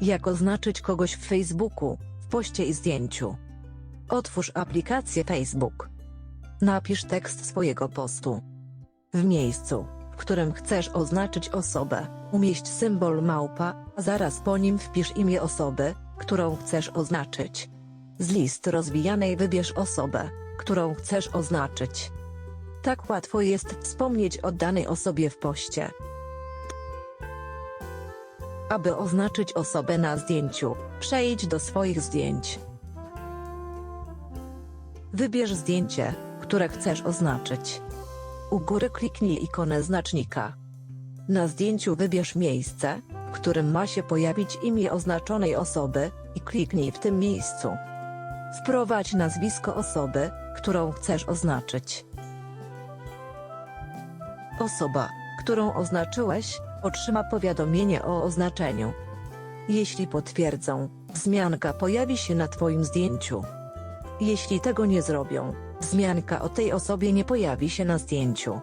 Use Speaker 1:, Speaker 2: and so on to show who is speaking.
Speaker 1: Jak oznaczyć kogoś w Facebooku, w poście i zdjęciu. Otwórz aplikację Facebook. Napisz tekst swojego postu. W miejscu, w którym chcesz oznaczyć osobę, umieść symbol małpa, a zaraz po nim wpisz imię osoby, którą chcesz oznaczyć. Z listy rozwijanej wybierz osobę, którą chcesz oznaczyć. Tak łatwo jest wspomnieć o danej osobie w poście. Aby oznaczyć osobę na zdjęciu, przejdź do swoich zdjęć. Wybierz zdjęcie, które chcesz oznaczyć. U góry kliknij ikonę znacznika. Na zdjęciu wybierz miejsce, w którym ma się pojawić imię oznaczonej osoby i kliknij w tym miejscu. Wprowadź nazwisko osoby, którą chcesz oznaczyć. Osoba, którą oznaczyłeś, otrzyma powiadomienie o oznaczeniu. Jeśli potwierdzą, wzmianka pojawi się na Twoim zdjęciu. Jeśli tego nie zrobią, wzmianka o tej osobie nie pojawi się na zdjęciu.